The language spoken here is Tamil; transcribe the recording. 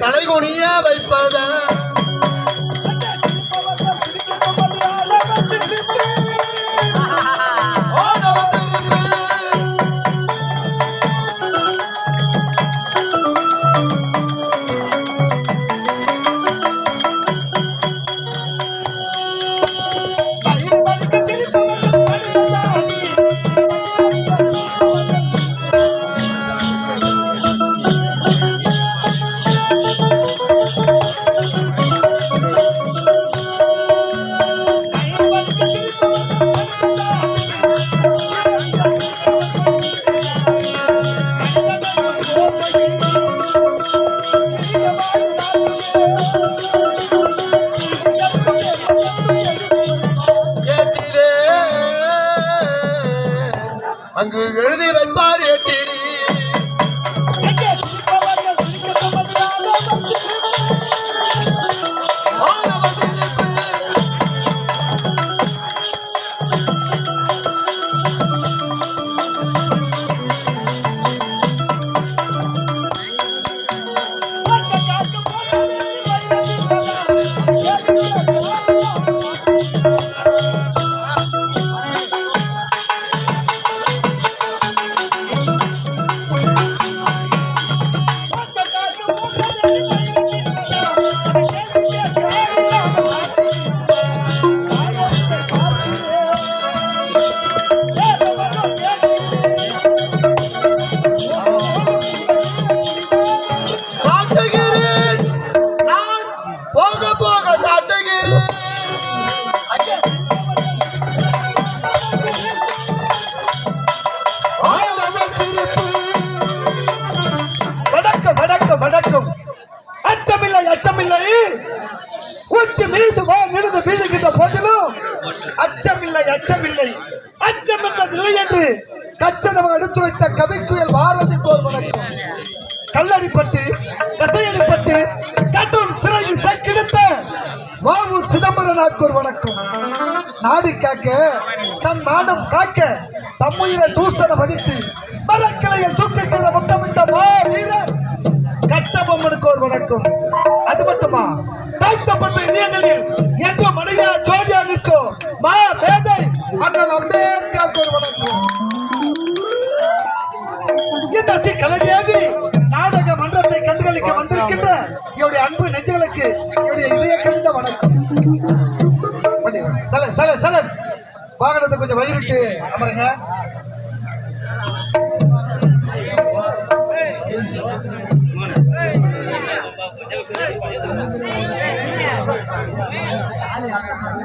கலைகுனிய வைப்பதே எழுதி வைப்பார் ஏட்டில். மீது வா போதிலும் அச்சமில்லை அச்சமில்லை. அச்சம் என்பது இல்லை என்று கச்சனமாக எடுத்துரைத்த கவிக்குயல் பாரதி ஒரு வணக்கம் கல்லடிப்பட்டு கசையடிப்பட்டு கட்டும் சிறையில் சக்கிடுத்த வாவு சிதம்பரனாக்கு வணக்கம். நாடு காக்க தன் மானம் காக்க தம்முயிரை தூசன பதித்து மரக்கிளையை தூக்கி முத்தமிட்ட மா வீரர் கட்டபொம்மனுக்கு ஒரு வணக்கம். அது மட்டுமா? தாழ்த்தப்பட்ட இதயங்களில் என்ற மனிதா ஜோதியா நிற்கும். மா மேதை. அண்ணல் அம்பேத்கர் வணக்கம் இந்த ஸ்ரீ கலைதேவி நாடக மன்றத்தை கண்டுகளிக்க வந்திருக்கின்ற என்னுடைய அன்பு நெஞ்சங்களுக்கு என்னுடைய இதய கணித வணக்கம். சலன் சலன் சலன் வாகனத்தை கொஞ்சம் வழிவிட்டு அமருங்க. 我有打你啊